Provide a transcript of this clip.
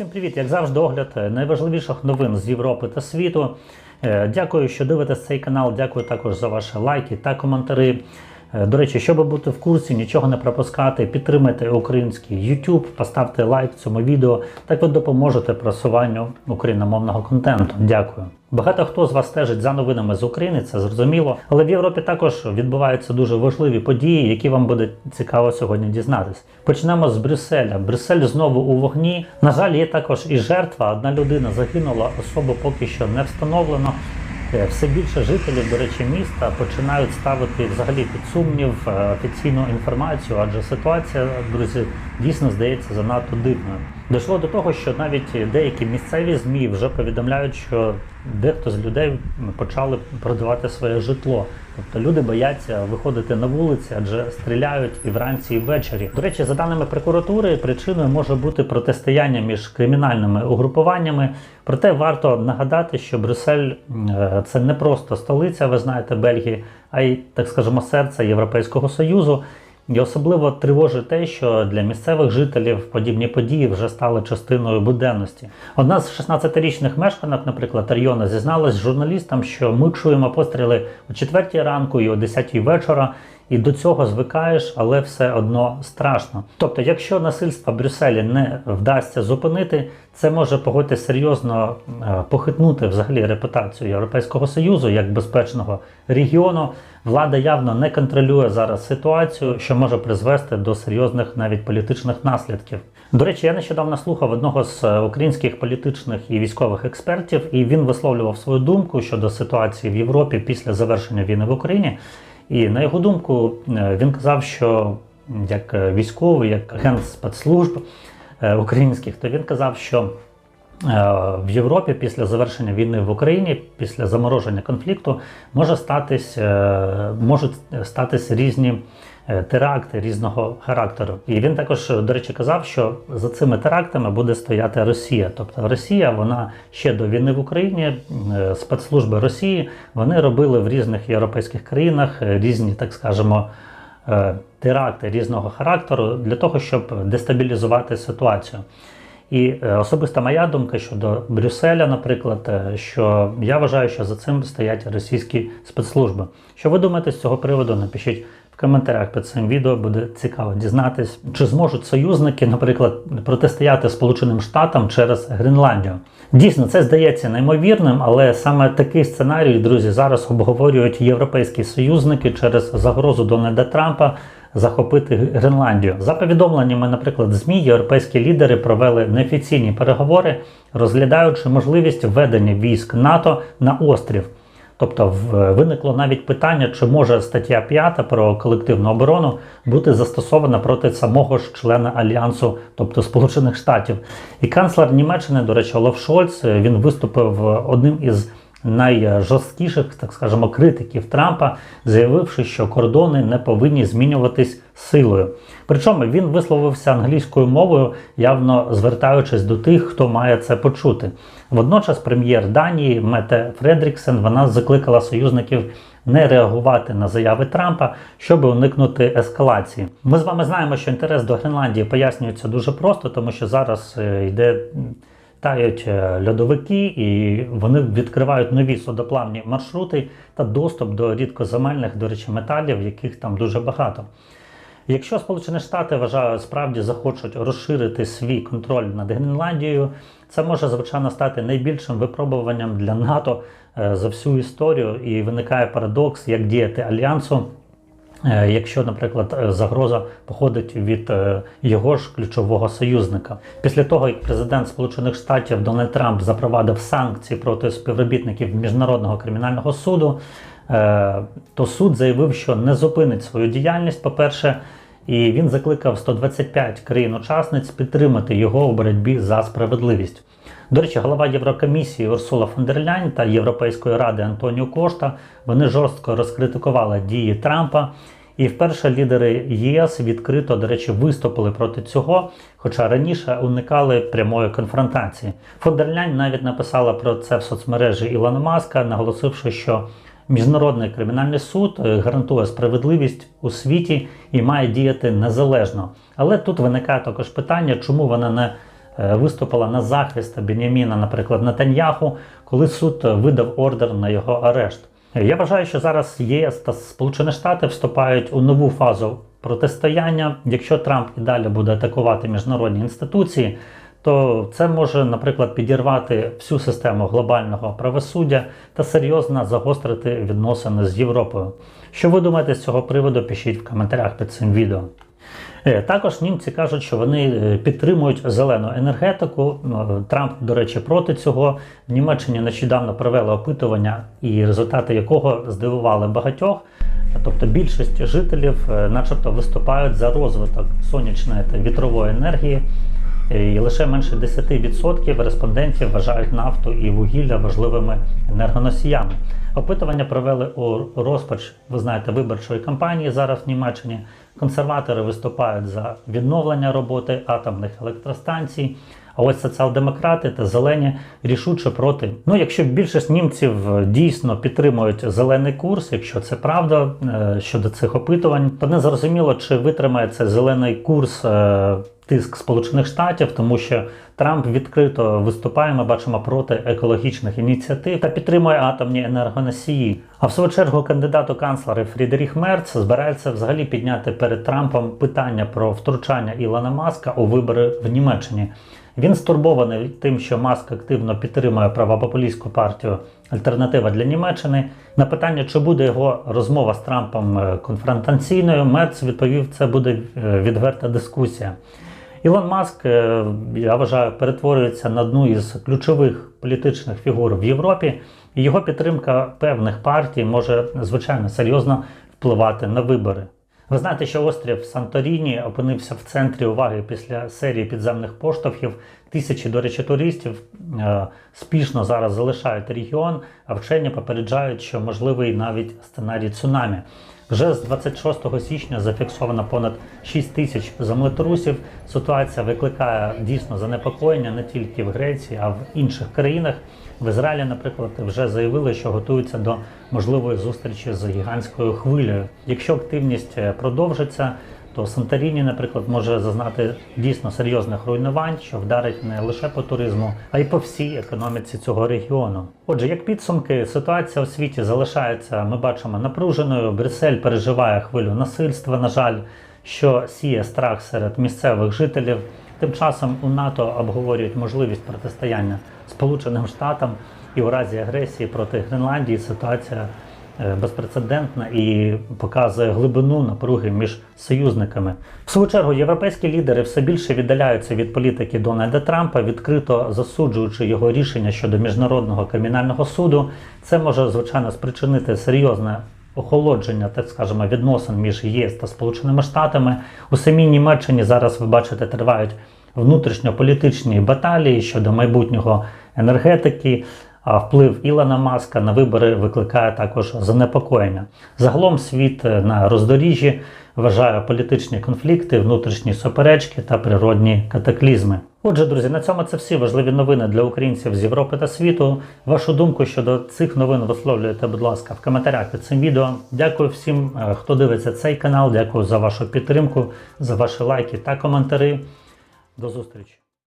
Всім привіт! Як завжди, огляд найважливіших новин з Європи та світу. Е, Дякую, що дивитесь цей канал. Дякую також за ваші лайки та коментарі. Е, До речі, щоб бути в курсі, нічого не пропускати, підтримайте український YouTube, поставте лайк цьому відео. Так ви допоможете просуванню україномовного контенту. Дякую. Багато хто з вас стежить за новинами з України, це зрозуміло. Але в Європі також відбуваються дуже важливі події, які вам буде цікаво сьогодні дізнатись. Почнемо з Брюсселя. Брюссель знову у вогні. На жаль, є також і жертва. Одна людина загинула, особу поки що не встановлено. Е, Все більше жителів, до речі, міста починають ставити взагалі під сумнів е, офіційну інформацію, адже ситуація, друзі, дійсно здається занадто дивною. Дійшло до того, що навіть деякі місцеві змі вже повідомляють, що дехто з людей почали продавати своє житло. Тобто люди бояться виходити на вулиці, адже стріляють і вранці, і ввечері. До речі, за даними прокуратури, причиною може бути протистояння між кримінальними угрупуваннями. Проте варто нагадати, що Брюссель е, це не просто столиця, ви знаєте, Бельгії, а й так скажемо серце Європейського Союзу. І особливо тривожить те, що для місцевих жителів подібні події вже стали частиною буденності. Одна з 16-річних мешканок, наприклад, району, зізналась журналістам, що ми чуємо постріли о 4 ранку і о 10 вечора, і до цього звикаєш, але все одно страшно. Тобто, якщо насильство Брюсселі не вдасться зупинити, це може погодьте серйозно е, похитнути взагалі репутацію Європейського Союзу як безпечного регіону. Влада явно не контролює зараз ситуацію, що може призвести до серйозних навіть політичних наслідків. До речі, я нещодавно слухав одного з е, українських політичних і військових експертів, і він висловлював свою думку щодо ситуації в Європі після завершення війни в Україні. І на його думку, е, він казав, що як е, військовий, як агент спецслужб е, українських, то він казав, що в Європі після завершення війни в Україні, після замороження конфлікту, може статись, можуть статись різні теракти різного характеру. І він також, до речі, казав, що за цими терактами буде стояти Росія. Тобто Росія, вона ще до війни в Україні, е, спецслужби Росії, вони робили в різних європейських країнах е, різні, так скажемо, е, теракти різного характеру для того, щоб дестабілізувати ситуацію. І е, особиста моя думка щодо Брюсселя, наприклад, е, що я вважаю, що за цим стоять російські спецслужби. Що ви думаєте з цього приводу? Напишіть коментарях під цим відео, буде цікаво дізнатись, чи зможуть союзники, наприклад, протистояти Сполученим Штатам через Гренландію. Дійсно, це здається неймовірним, але саме такий сценарій, друзі, зараз обговорюють європейські союзники через загрозу Дональда Трампа захопити Гренландію. За повідомленнями, наприклад, ЗМІ, європейські лідери провели неофіційні переговори, розглядаючи можливість введення військ НАТО на острів. Тобто виникло навіть питання, чи може стаття 5 про колективну оборону бути застосована проти самого ж члена альянсу, тобто Сполучених Штатів. І канцлер Німеччини, до речі, Олаф Шольц, е, він виступив одним із найжорсткіших, так скажемо, критиків Трампа, заявивши, що кордони не повинні змінюватись силою. Причому він висловився англійською мовою, явно звертаючись до тих, хто має це почути. Водночас, прем'єр Данії Мете Фредріксен вона закликала союзників не реагувати на заяви Трампа, щоб уникнути ескалації. Ми з вами знаємо, що інтерес до Гренландії пояснюється дуже просто, тому що зараз е, йде тають е, льодовики, і вони відкривають нові судоплавні маршрути та доступ до рідкоземельних, до речі, металів, яких там дуже багато. Якщо Сполучені Штати вважаю, справді захочуть розширити свій контроль над Гренландією, це може звичайно стати найбільшим випробуванням для НАТО е, за всю історію, і виникає парадокс, як діяти альянсу. Е, Якщо, наприклад, е, загроза походить від е, його ж ключового союзника, після того як президент Сполучених Штатів Дональд Трамп запровадив санкції проти співробітників міжнародного кримінального суду, то суд заявив, що не зупинить свою діяльність. По-перше, і він закликав 125 країн-учасниць підтримати його у боротьбі за справедливість. До речі, голова Єврокомісії Урсула фон дер Ляйн та Європейської ради Антоніо Кошта вони жорстко розкритикували дії Трампа. І вперше лідери ЄС відкрито, до речі, виступили проти цього, хоча раніше уникали прямої конфронтації. Фон дер Ляйн навіть написала про це в соцмережі Ілона Маска, наголосивши, що Міжнародний кримінальний суд е, гарантує справедливість у світі і має діяти незалежно. Але тут виникає також питання, чому вона не виступила на захист Беняміна, наприклад, Нетаньяху, коли суд видав ордер на його арешт. Я вважаю, що зараз ЄС та Сполучені Штати вступають у нову фазу протистояння. Якщо Трамп і далі буде атакувати міжнародні інституції, то це може, наприклад, підірвати всю систему глобального правосуддя та серйозно загострити відносини з Європою. Що ви думаєте з цього приводу? Пишіть в коментарях під цим відео. Е, Також німці кажуть, що вони е, підтримують зелену енергетику. Ну, Трамп, до речі, проти цього. В Німеччині нещодавно провели опитування, і результати якого здивували багатьох. Тобто більшість жителів, е, начебто, виступають за розвиток сонячної та вітрової енергії. Е, І лише менше 10% респондентів вважають нафту і вугілля важливими енергоносіями. Опитування провели у розпач, ви знаєте, виборчої кампанії зараз в Німеччині. Консерватори виступають за відновлення роботи атомних електростанцій. А ось соціал-демократи та зелені рішуче проти. Ну, якщо більшість німців е, дійсно підтримують зелений курс, якщо це правда е, щодо цих опитувань, то не зрозуміло, чи витримає цей зелений курс е, тиск Сполучених Штатів, тому що Трамп відкрито виступає, ми бачимо проти екологічних ініціатив та підтримує атомні енергоносії. А в свою чергу кандидат у канцлери Фрідеріх Мерц збирається взагалі підняти перед Трампом питання про втручання Ілона Маска у вибори в Німеччині. Він стурбований тим, що Маск активно підтримує правопопулістську партію Альтернатива для Німеччини. На питання, чи буде його розмова з Трампом е, конфронтаційною, Мерц відповів, це буде е, відверта дискусія. Ілон Маск, е, я вважаю, перетворюється на одну із ключових політичних фігур в Європі, і його підтримка певних партій може звичайно серйозно впливати на вибори. Ви знаєте, що острів Санторіні опинився в центрі уваги після серії підземних поштовхів. Тисячі, до речі, туристів е, спішно зараз залишають регіон, а вчені попереджають, що можливий навіть сценарій цунамі. Вже з 26 січня зафіксовано понад 6 тисяч землетрусів. Ситуація викликає дійсно занепокоєння не тільки в Греції, а в інших країнах. В Ізраїлі, наприклад, вже заявили, що готуються до можливої зустрічі з гігантською хвилею. Якщо активність е, продовжиться, то Санторіні, наприклад, може зазнати дійсно серйозних руйнувань, що вдарить не лише по туризму, а й по всій економіці цього регіону. Отже, як підсумки, ситуація у світі залишається, ми бачимо, напруженою. Брюссель переживає хвилю насильства, на жаль, що сіє страх серед місцевих жителів. Тим часом у НАТО обговорюють можливість протистояння Сполученим Штатам і у разі агресії проти Гренландії ситуація е, безпрецедентна і показує глибину напруги між союзниками. В свою чергу європейські лідери все більше віддаляються від політики Дональда Трампа, відкрито засуджуючи його рішення щодо міжнародного кримінального суду. Це може звичайно спричинити серйозне охолодження, так скажемо, відносин між ЄС та Сполученими Штатами. У самій Німеччині зараз ви бачите тривають внутрішньополітичні баталії щодо майбутнього енергетики. А вплив Ілона Маска на вибори викликає також занепокоєння. Загалом світ на роздоріжжі вважає політичні конфлікти, внутрішні суперечки та природні катаклізми. Отже, друзі, на цьому це всі важливі новини для українців з Європи та світу. Вашу думку щодо цих новин висловлюйте, будь ласка, в коментарях під цим відео. Дякую всім, е, хто дивиться цей канал. Дякую за вашу підтримку, за ваші лайки та коментарі. До зустрічі!